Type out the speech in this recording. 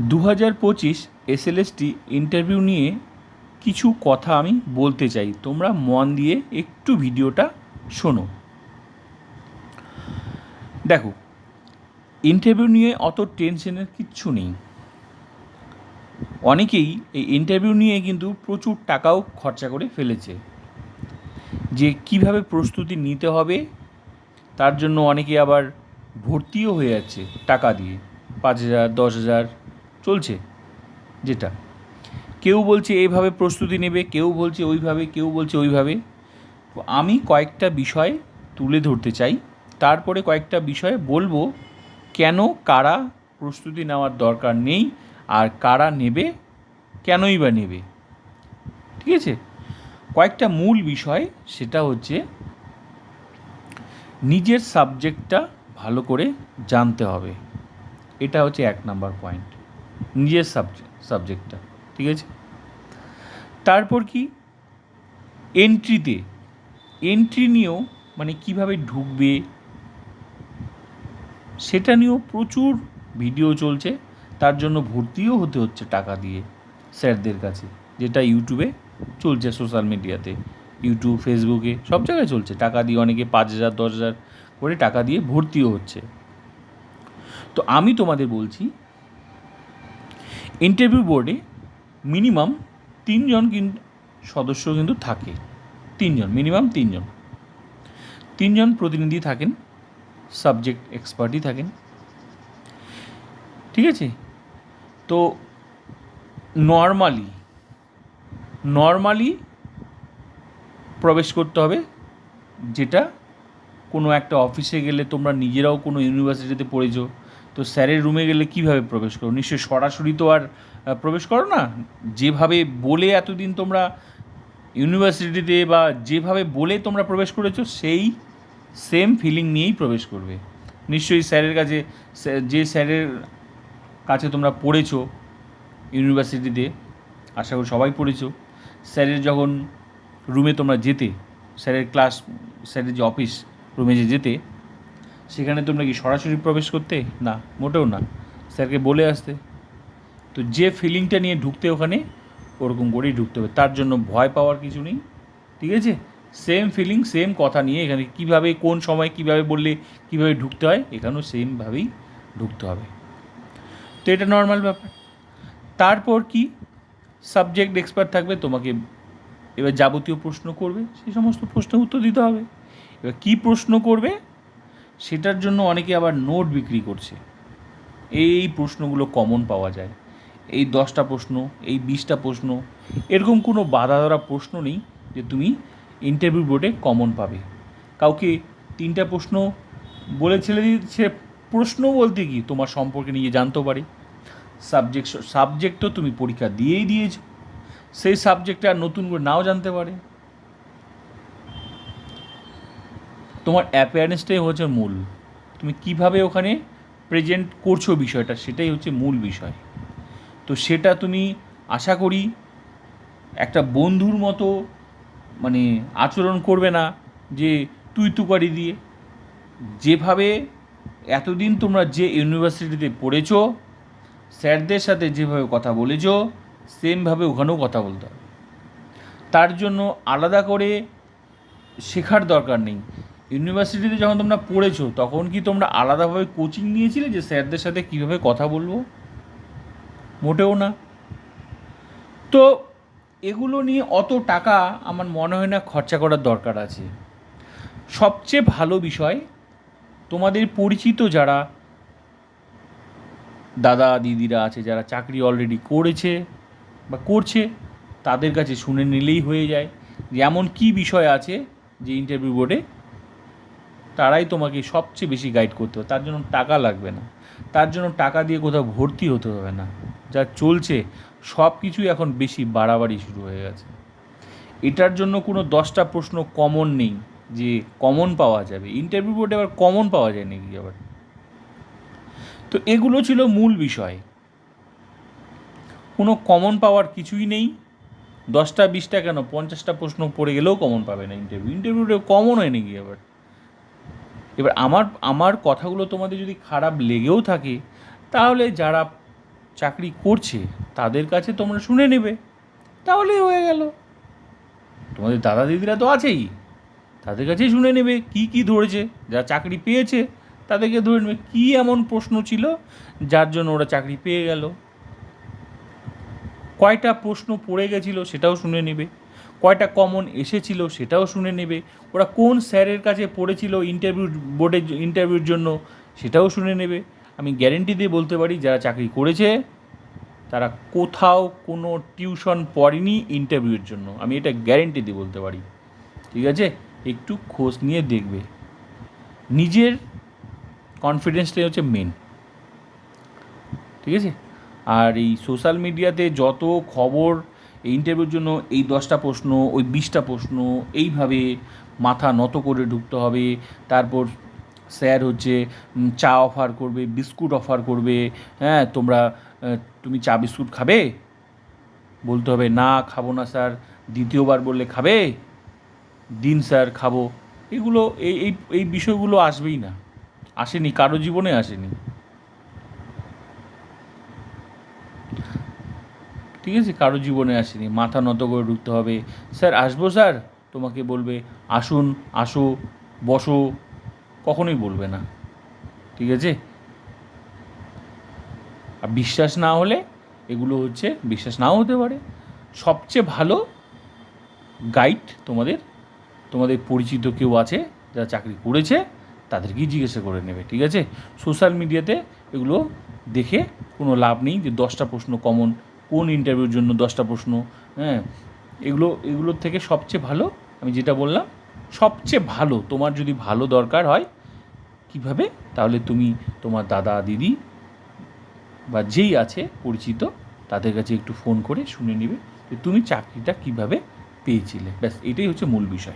দু হাজার পঁচিশ এসএলএসটি ইন্টারভিউ নিয়ে কিছু কথা আমি বলতে চাই। তোমরা মন দিয়ে একটু ভিডিওটা শোনো। দেখো, ইন্টারভিউ নিয়ে অত টেনশনের কিচ্ছু নেই। অনেকেই এই ইন্টারভিউ নিয়ে কিন্তু প্রচুর টাকাও খরচা করে ফেলেছে। যে কীভাবে প্রস্তুতি নিতে হবে, তার জন্য অনেকে আবার ভর্তিও হয়ে যাচ্ছে টাকা দিয়ে। পাঁচ হাজার, দশ হাজার চলছে, যেটা। কেউ বলছে এইভাবে প্রস্তুতি নেবে, কেউ বলছে ওইভাবে, কেউ বলছে ওইভাবে। তো আমি কয়েকটা বিষয় তুলে ধরতে চাই, তারপরে কয়েকটা বিষয় বলব কেন, কারা প্রস্তুতি নেওয়ার দরকার নেই আর কারা নেবে, কেনই বা নেবে। ঠিক আছে? কয়েকটা মূল বিষয়, সেটা হচ্ছে নিজের সাবজেক্টটা ভালো করে জানতে হবে। এটা হচ্ছে এক নাম্বার পয়েন্ট নিজের সাবজেক্ট সাবজেক্টটা ঠিক আছে? তারপর কি? এন্ট্রিতে এন্ট্রি নিয়েও মানে কীভাবে ঢুকবে? সেটা নিয়েও প্রচুর ভিডিও চলছে। তার জন্য ভর্তিও হতে হচ্ছে টাকা দিয়ে স্যারদের কাছে, যেটা ইউটিউবে চলছে সোশ্যাল মিডিয়াতে ইউটিউব ফেসবুকে সব জায়গায় চলছে। টাকা দিয়ে অনেকে পাঁচ হাজার, দশ হাজার করে টাকা দিয়ে ভর্তিও হচ্ছে। তো আমি তোমাদের বলছি ইন্টারভিউ বোর্ডে মিনিমাম তিনজন কিন্তু সদস্য কিন্তু থাকে। তিনজন, মিনিমাম তিনজন। তিনজন প্রতিনিধি থাকেন, সাবজেক্ট এক্সপার্টই থাকেন। ঠিক আছে? তো নর্মালি নর্মালি প্রবেশ করতে হবে যেটা কোনো একটা অফিসে গেলে তোমরা নিজেরাও কোনো ইউনিভার্সিটিতে পড়েছো তো স্যারের রুমে গেলে কীভাবে প্রবেশ করো? নিশ্চয়ই সরাসরি তো আর প্রবেশ করো না? যেভাবে বলে এতদিন তোমরা ইউনিভার্সিটিতে বা যেভাবে বলে তোমরা প্রবেশ করেছ, সেই সেম ফিলিং নিয়েই প্রবেশ করবে। নিশ্চয়ই স্যারের কাছে যে স্যারের কাছে তোমরা পড়েছো ইউনিভার্সিটিতে আশা করি সবাই পড়েছো, স্যারের যখন রুমে তোমরা যেতে, স্যারের ক্লাস স্যারের যে অফিস রুমে যে যেতে সেখানে তোমরা কি সরাসরি প্রবেশ করতে? না, মোটেও না। স্যারকে বলে আসতে। তো যে ফিলিংটা নিয়ে ঢুকতে ওখানে, ওরকম করেই ঢুকতে হবে। তার জন্য ভয় পাওয়ার কিছু নেই। ঠিক আছে? সেম ফিলিং সেম কথা নিয়ে এখানে কীভাবে, কোন সময় কীভাবে বললে, কীভাবে ঢুকতে হয়, এখানেও সেমভাবেই ঢুকতে হবে। তো এটা নর্মাল ব্যাপার। তারপর কি? সাবজেক্ট এক্সপার্ট থাকবে, তোমাকে এবার যাবতীয় প্রশ্ন করবে। সেই সমস্ত প্রশ্নের উত্তর দিতে হবে। এবার কী প্রশ্ন করবে? সেটার জন্য অনেকে আবার নোট বিক্রি করছে। এই প্রশ্নগুলো কমন পাওয়া যায়। এই দশটা প্রশ্ন, এই বিশটা প্রশ্ন, এরকম কোনো বাধা ধরা প্রশ্ন নেই যে তুমি ইন্টারভিউ বোর্ডে কমন পাবে। কাউকে তিনটা প্রশ্ন বলে ছেলে দিচ্ছে প্রশ্ন বলতে কি তোমার সম্পর্কে নিয়ে জানতেও পারে। সাবজেক্ট সাবজেক্ট তো তুমি পরীক্ষা দিয়েই দিয়েছ। সেই সাবজেক্টে আর নতুন করে নাও জানতে পারে। তোমার অ্যাপিয়ারেন্সটাই হচ্ছে মূল। তুমি কীভাবে ওখানে প্রেজেন্ট করছ বিষয়টা, সেটাই হচ্ছে মূল বিষয়। তো সেটা তুমি আশা করি একটা বন্ধুর মতো মানে আচরণ করবে না যে তুই তুকারি দিয়ে। যেভাবে এতদিন তোমরা যে ইউনিভার্সিটিতে পড়েছো, স্যারদের সাথে যেভাবে কথা বলেছ সেমভাবে ওখানেও কথা বলতে হবে। তার জন্য আলাদা করে শেখার দরকার নেই। ইউনিভার্সিটিতে যখন তোমরা পড়েছো, তখন কি তোমরা আলাদাভাবে কোচিং নিয়েছিলে যে স্যারদের সাথে কীভাবে কথা বলব? মোটেও না। তো এগুলো নিয়ে অত টাকা আমার মনে হয় না খরচা করার দরকার আছে। সবচেয়ে ভালো বিষয়, তোমাদের পরিচিত যারা দাদা, দিদিরা আছে, যারা চাকরি অলরেডি করেছে বা করছে, তাদের কাছে শুনে নিলেই হয়ে যায় যে এমন কী বিষয় আছে যে ইন্টারভিউ বোর্ডে তারাই তোমাকে সবচেয়ে বেশি গাইড করতে হবে। তার জন্য টাকা লাগবে না। তার জন্য টাকা দিয়ে কোথাও ভর্তি হতে হবে না। যা চলছে সব কিছুই এখন বেশি বাড়াবাড়ি শুরু হয়ে গেছে। এটার জন্য কোনো দশটা প্রশ্ন কমন নেই যে কমন পাওয়া যাবে। ইন্টারভিউ বোর্ডে আবার কমন পাওয়া যায় নাকি আবার? তো এগুলো ছিল মূল বিষয়। কোনো কমন পাওয়ার কিছুই নেই। দশটা, বিশটা কেন? পঞ্চাশটা প্রশ্ন পড়ে গেলেও কমন পাবে না ইন্টারভিউ ইন্টারভিউটা কমন হয় নাকি আবার? এবার আমার আমার কথাগুলো তোমাদের যদি খারাপ লেগেও থাকে, তাহলে যারা চাকরি করছে, তাদের কাছে তোমরা শুনে নেবে। তাহলেই হয়ে গেল। তোমাদের দাদা দিদিরা তো আছেই। তাদের কাছেই শুনে নেবে কি কি ধরেছে। যারা চাকরি পেয়েছে, তাদেরকে ধরে নেবে কী এমন প্রশ্ন ছিল, যার জন্য ওরা চাকরি পেয়ে গেল। কয়টা প্রশ্ন পড়ে গেছিল সেটাও শুনে নেবে। কয়টা কমন এসেছিল সেটাও শুনে নেবে। ওরা কোন স্যারের কাছে পড়েছিল ইন্টারভিউ বোর্ডের ইন্টারভিউর জন্য সেটাও শুনে নেবে। আমি গ্যারেন্টি দিয়ে বলতে পারি, যারা চাকরি করেছে, তারা কোথাও কোনো টিউশন পড়েনি ইন্টারভিউয়ের জন্য। আমি এটা গ্যারেন্টি দিয়ে বলতে পারি। ঠিক আছে? একটু খোঁজ নিয়ে দেখবে। নিজের কনফিডেন্সটাই হচ্ছে মেন ঠিক আছে? আর এই সোশ্যাল মিডিয়াতে যত খবর এই ইন্টারভিউর জন্য এই দশটা প্রশ্ন, ওই বিশটা প্রশ্ন এইভাবে মাথা নত করে ঢুকতে হবে। তারপর স্যার হচ্ছে চা অফার করবে, বিস্কুট অফার করবে। হ্যাঁ তোমরা তুমি চা, বিস্কুট খাবে? বলতে হবে, না, খাব না স্যার। দ্বিতীয়বার বললে খাবে? দিন স্যার, খাব। এগুলো এই এই বিষয়গুলো আসবেই না। আসেনি, কারও জীবনে আসেনি। ঠিক আছে, কারও জীবনে আসেনি। মাথা নত করে ঢুকতে হবে। স্যার, আসব স্যার? তোমাকে বলবে, আসুন, আসো, বসো। কখনোই বলবে না। ঠিক আছে? আর বিশ্বাস না হলে এগুলো হচ্ছে, বিশ্বাস নাও হতে পারে। সবচেয়ে ভালো গাইড তোমাদের তোমাদের পরিচিত কেউ আছে, যারা চাকরি করেছে তাদেরকেই জিজ্ঞাসা করে নেবে। ঠিক আছে? সোশ্যাল মিডিয়াতে এগুলো দেখে কোনো লাভ নেই যে দশটা প্রশ্ন কমন কোন ইন্টারভিউর জন্য দশটা প্রশ্ন হ্যাঁ? এগুলো এগুলোর থেকে সবচেয়ে ভালো, আমি যেটা বললাম, সবচেয়ে ভালো, তোমার যদি ভালো দরকার হয়, কীভাবে? তাহলে তুমি তোমার দাদা, দিদি বা যেই আছে পরিচিত, তাদের কাছে একটু ফোন করে শুনে নিবে যে তুমি চাকরিটা কীভাবে পেয়েছিলে। ব্যাস, এটাই হচ্ছে মূল বিষয়।